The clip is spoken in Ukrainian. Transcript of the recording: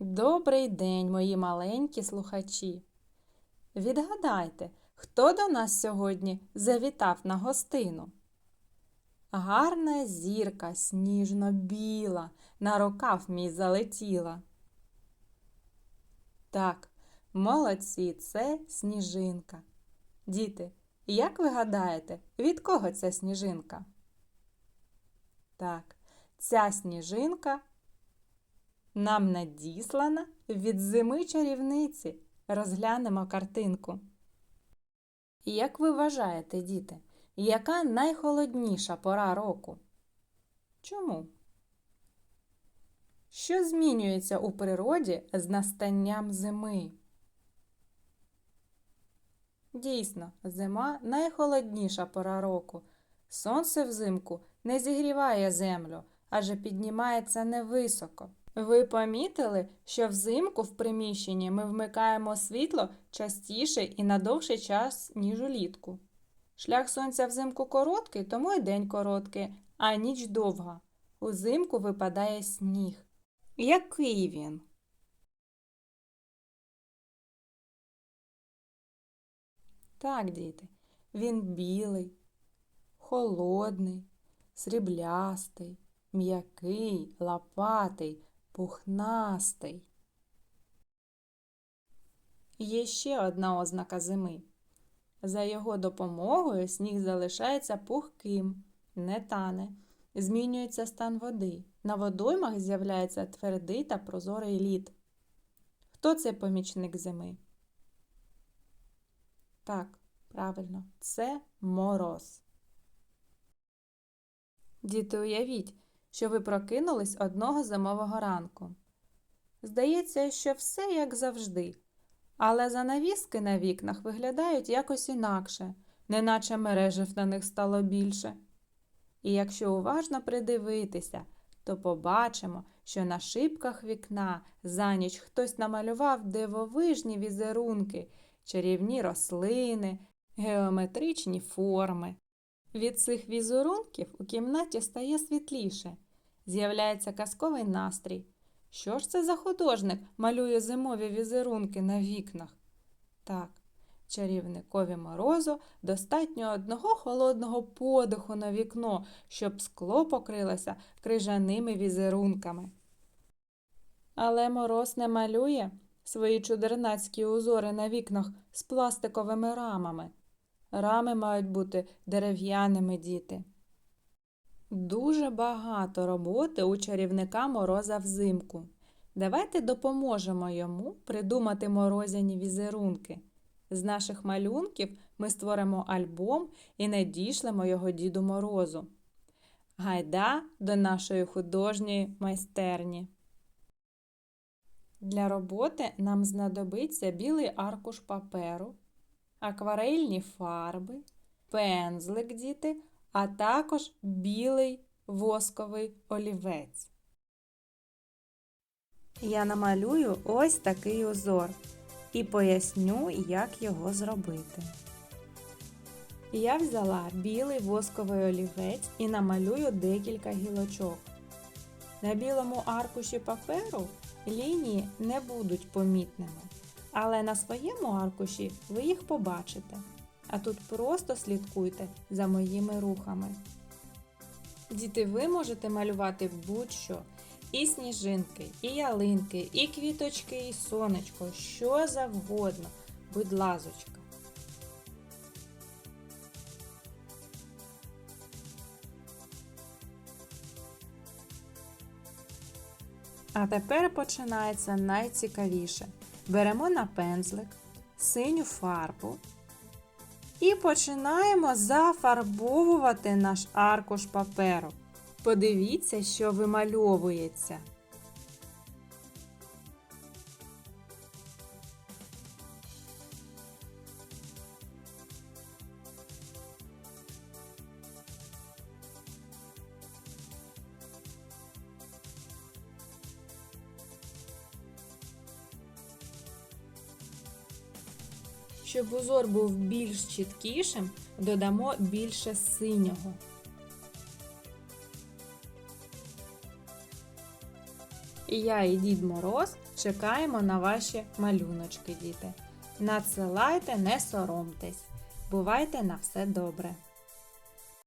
Добрий день, мої маленькі слухачі. Відгадайте, хто до нас сьогодні завітав на гостину? Гарна зірка сніжно-біла, на рукав мій залетіла. Так, молодці, це сніжинка. Діти, як ви гадаєте, від кого ця сніжинка? Так, ця сніжинка нам надіслана від зими чарівниці. Розглянемо картинку. Як ви вважаєте, діти, яка найхолодніша пора року? Чому? Що змінюється у природі з настанням зими? Дійсно, зима найхолодніша пора року. Сонце взимку не зігріває землю, адже піднімається невисоко. Ви помітили, що взимку в приміщенні ми вмикаємо світло частіше і на довший час, ніж улітку. Шлях сонця взимку короткий, тому й день короткий, а ніч довга. Узимку випадає сніг. Який він? Так, діти, він білий, холодний, сріблястий, м'який, лопатий, пухнастий. Є ще одна ознака зими. За його допомогою сніг залишається пухким, не тане, змінюється стан води. На водоймах з'являється твердий та прозорий лід. Хто це помічник зими? Так, правильно, це мороз. Діти, уявіть, що ви прокинулись одного зимового ранку. Здається, що все як завжди, але занавіски на вікнах виглядають якось інакше, неначе мережів на них стало більше. І якщо уважно придивитися, то побачимо, що на шибках вікна за ніч хтось намалював дивовижні візерунки, чарівні рослини, геометричні форми. Від цих візерунків у кімнаті стає світліше, з'являється казковий настрій. Що ж це за художник малює зимові візерунки на вікнах? Так, чарівникові морозу достатньо одного холодного подиху на вікно, щоб скло покрилося крижаними візерунками. Але мороз не малює свої чудернацькі узори на вікнах з пластиковими рамами. Рами мають бути дерев'яними діти. Дуже багато роботи у чарівника мороза взимку. Давайте допоможемо йому придумати морозяні візерунки. З наших малюнків ми створимо альбом і надішлемо його Діду Морозу. Гайда до нашої художньої майстерні. Для роботи нам знадобиться білий аркуш паперу, акварельні фарби, пензлик діти, а також білий восковий олівець. Я намалюю ось такий узор і поясню, як його зробити. Я взяла білий восковий олівець і намалюю декілька гілочок. На білому аркуші паперу лінії не будуть помітними, але на своєму аркуші ви їх побачите. А тут просто слідкуйте за моїми рухами. Діти, ви можете малювати будь-що. І сніжинки, і ялинки, і квіточки, і сонечко, що завгодно, будь лазочка. А тепер починається найцікавіше. Беремо на пензлик синю фарбу і починаємо зафарбовувати наш аркуш паперу. Подивіться, що вимальовується. Щоб узор був більш чіткішим, додамо більше синього. І я і Дід Мороз чекаємо на ваші малюночки, діти. Надсилайте, не соромтесь. Бувайте на все добре!